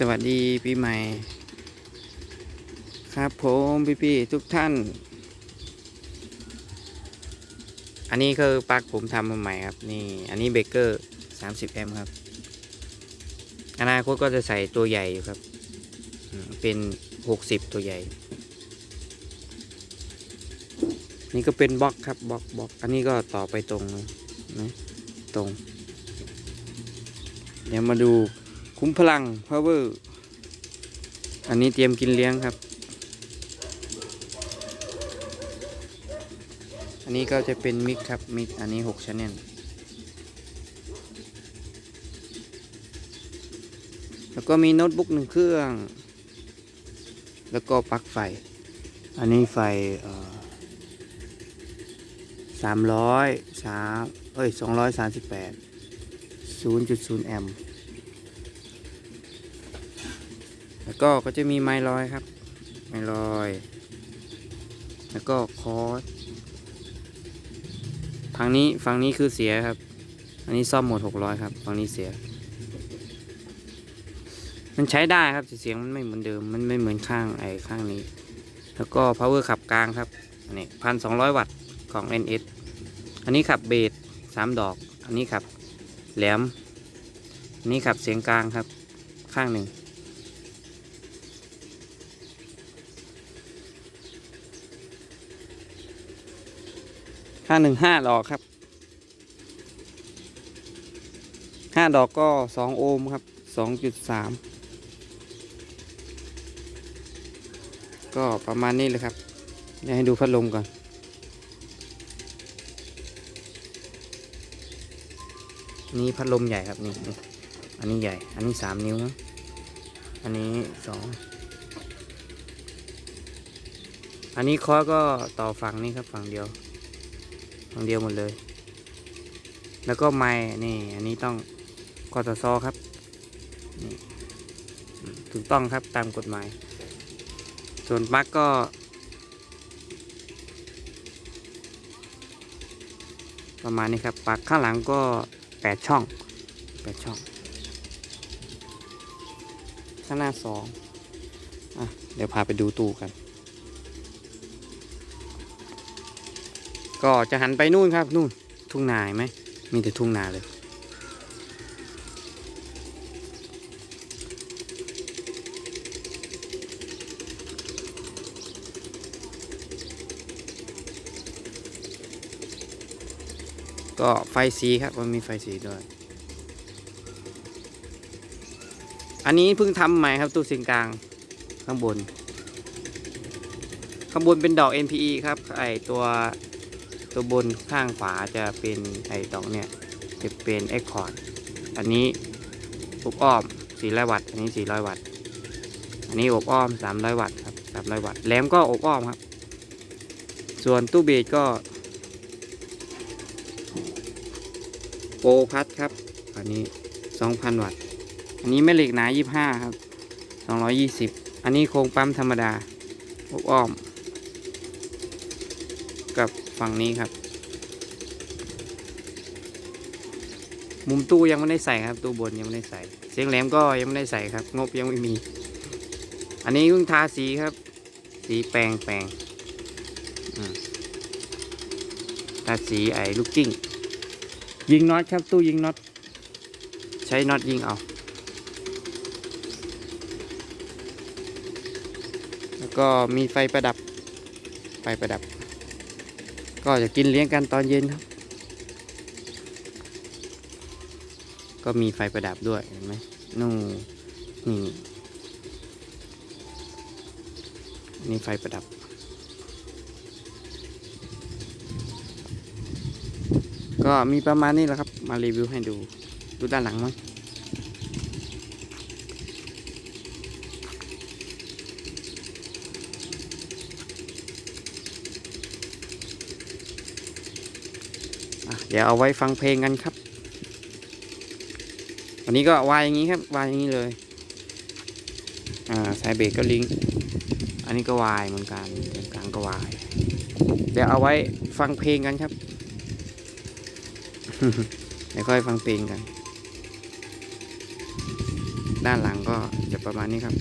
สวัสดีปีใหม่ ครับผมพี่ๆทุกท่าน อันนี้คือปลั๊กผมทำมาใหม่ครับ นี่อันนี้เบเกอร์30แอมครับ อนาคตก็จะใส่ตัวใหญ่อยู่ครับ เป็น 60 ตัวใหญ่ นี่ก็เป็นบล็อกครับบล็อกบล็อก อันนี้ก็ต่อไปตรงนะตรง เดี๋ยวมาดู คุ้มพลัง power อันนี้เตรียมกินเลี้ยงครับ อันนี้ก็จะเป็นมิกครับมิกอันนี้6 channel แล้วก็มีโน้ตบุ๊กหนึ่งเครื่อง แล้วก็ปลั๊กไฟ อันนี้ไฟสามร้อยสามเอ้ยสองร้อยสามสิบแปดศูนย์จุดศูนย์แอมป์ แล้วก็ก็จะมีไม้ลอยครับ ไม้ลอย แล้วก็คอสฝั่งนี้ฝั่งนี้คือเสียครับ อันนี้ซ่อมหมดหกร้อยครับฝั่งนี้เสีย มันใช้ได้ครับแต่เสียงมันไม่เหมือนเดิม มันไม่เหมือนข้างไอ้ข้างนี้ แล้วก็ power ขับกลางครับ อันนี้พันสองร้อยวัตต์ของ NS อันนี้ขับเบสสามดอก อันนี้ขับแหลม อันนี้ขับเสียงกลางครับ ข้างหนึ่ง ข้าหนึ่งห้าดอกครับห้าดอกก็สองโอห์มครับสองจุดสามก็ประมาณนี้เลยครับเดี๋ยวให้ดูพัดลมก่อน นี่พัดลมใหญ่ครับนี่นอันนี้ใหญ่ อันนี้สามนิ้วนะอันนี้สอง อันนี้คอก็ต่อฝั่งนี้ครับฝั่งเดียว ฝั่งเดียวหมดเลย แล้วก็ไม้นี่อันนี้ต้องกตซครับนี่ถูกต้องครับตามกฎหมาย ส่วนปลั๊กก็ประมาณนี้ครับปลั๊กข้างหลังก็แปดช่องแปดช่อง ข้างหน้าสองอะเดี๋ยวพาไปดูตู้กัน ก็จะหันไปนู่นครับนู่นทุ่งนาเห็นไหมมีแต่ทุ่งนาเลยก็ไฟสีครับมันมีไฟสีด้วย อันนี้เพิ่งทำใหม่ครับตู้เสียงกลางข้างบน ข้างบนเป็นดอก NPE ครับไอตัว ตัวบนข้างขวาจะเป็นไอดอกเนี่ยจะเป็น e c o r d อันนี้อบอ้อม 400 วัตต์ อันนี้ 400 วัตต์ อันนี้อบอ้อม 300 วัตต์ครับ 300 วัตต์ แหลมก็อบอ้อมครับ ส่วนตู้เบสก็โปรพัดครับ อันนี้ 2,000 วัตต์ อันนี้แม่เหล็กหนา 25 ครับ 220 อันนี้โครงปั๊มธรรมดา อบอ้อม กับฝั่งนี้ครับ มุมตู้ยังไม่ได้ใส่ครับ ตู้บนยังไม่ได้ใส่ เสียงแหลมก็ยังไม่ได้ใส่ครับ งบยังไม่มี อันนี้เพิ่งทาสีครับ สีแปลงแปลงทาสีไอ้ลูกจิ้ง ยิงน็อตครับ ตู้ยิงน็อต ใช้น็อตยิงเอาแล้วก็มีไฟประดับ ไฟประดับ ก็จะกินเลี้ยงกันตอนเย็นครับ ก็มีไฟประดับด้วยเห็นไหมนู่นนี่นี่ไฟประดับ ก็มีประมาณนี้แหละครับ มารีวิวให้ดู ดูด้านหลังมั้ย เดี๋ยวเอาไว้ฟังเพลงกันครับวันนี้ก็วายอย่างนี้ครับวายอย่างนี้เลย อ่าสายเบรกก็ลิงอันนี้ก็วายเหมือนกันกลางก็วาย เดี๋ยวเอาไว้ฟังเพลงกันครับเดี๋ยวค่อยฟังเพลงกัน ด้านหลังก็จะประมาณนี้ครับ